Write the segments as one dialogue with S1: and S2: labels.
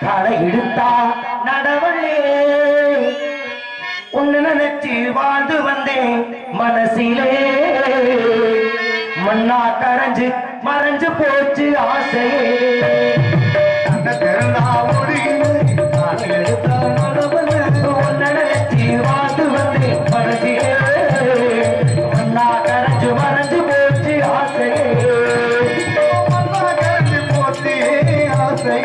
S1: களை இழுத்தா நடவள்ளே உன்னை நினைச்சு வாழ்ந்து வந்தேன் மனசிலே. மண்ணா கரைஞ்சு மறைஞ்சு போச்சு ஆசையே.
S2: திறந்தா
S1: களை இழுத்தா நடவள்ளே உன்னை நினைச்சு வாழ்ந்து வந்தேன் மனசிலே. மண்ணா கரைஞ்சு மறைஞ்சு போச்சு ஆசையே.
S2: மண்ணா கரைஞ்சு போச்சு ஆசை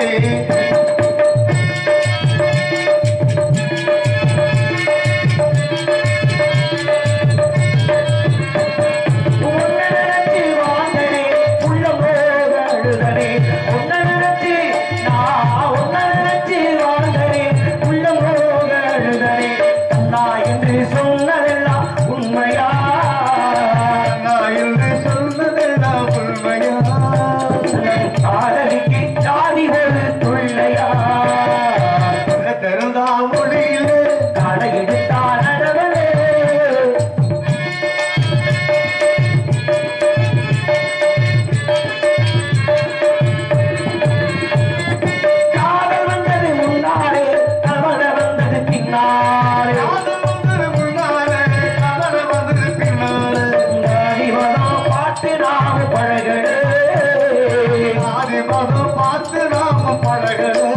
S2: பழகணும்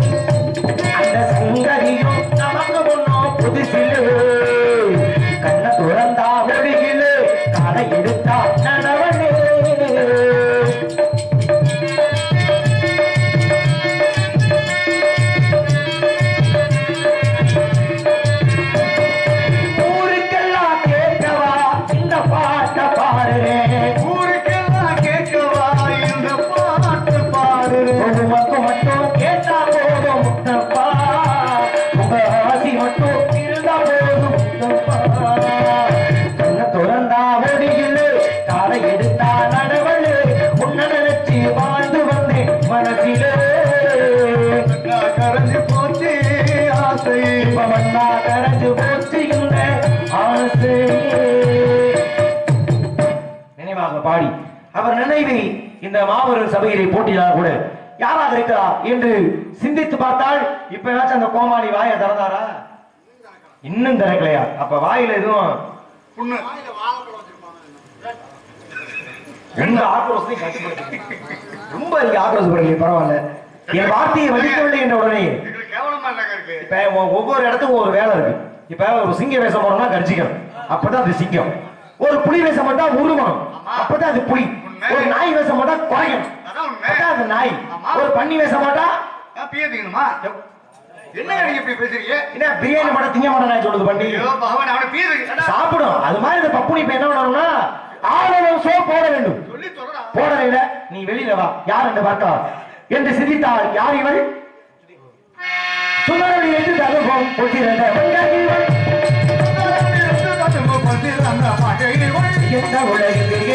S1: அந்த சங்கதியும் நமக்கு புதுசிலு கண்ண துறந்தா ஒழுகிலு காலை எடுத்து முடியல காலை எடுத்தா நடவழு உன்னை நினைச்சு வாழ்ந்து வந்தேன் மனசிலே
S2: நான் கரைஞ்சு போச்சு ஆசை.
S1: மண்ணா கரைஞ்சு போச்சு இந்த ஆசை. நினைவாக பாடி அவர் நினைவை இந்த மாபெரும் சபையிலே போட்டியாளர் கூட. யாராக இருக்கிறார் என்று சிந்தித்து பார்த்தால் இப்ப ஏதாச்சும் அந்த கோமாளி வாயை திறந்தாரா? இன்னும் திறக்கலையா? அப்ப வாயில எதுவும்
S2: புண்ணு.
S1: எந்த ஆக்ரோஷத்தையும் கட்டுப்படுத்தி ரொம்ப இங்க ஆக்ரோஷப்படுறீங்க பரவாயில்ல. என் வார்த்தையை மதிக்கவில்லை என்ற உடனே இப்ப ஒவ்வொரு இடத்துக்கும் ஒரு வேலை இருக்கு. இப்ப ஒரு சிங்க வேஷம் போடணும்னா கர்ஜிக்கணும் அப்பதான் அது சிங்கம். ஒரு புலி வேஷம் போட்டா உருவணும் அப்பதான் அது புலி. ஒரு நாய் வேஷம் போட்டா அப்பதான் அது நாய். ஒரு பன்னி வேஷம் போட்டா
S2: என்ன நீங்க இப்படி பேசுறீங்க?
S1: என்ன பிரியாணி போட திங்க மாட்டேன் நாய் சொல்லுது பண்ணி
S2: பகவான் அவனை பியதுக்கு
S1: சாப்பிடும். அது மாதிரி இந்த பப்புனி இப்ப என்ன பண்ணணும்னா ஆணவம் சோ போட வேண்டும்.
S2: சொல்லி சொல்றா
S1: போடலையில நீ வெளியில வா. யார் என்று பார்க்கலாம் என்று சிந்தித்தாள். யார் இவள்? சுந்தரவழி என்று இவள். எந்த உலகில்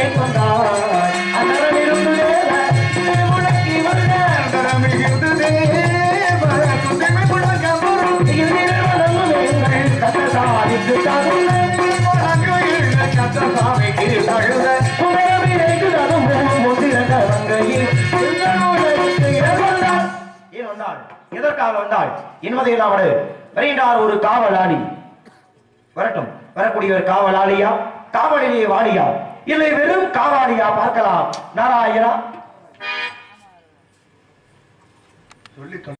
S1: எதற்காக வந்தாள் என்பதை அவரு ஒரு காவலாளி வரட்டும் வரக்கூடிய ஒரு காவலாளியா காவலிலே வாலியா இல்லை வெறும் காவாலியா பார்க்கலாம் நாராயணா
S2: சொல்லி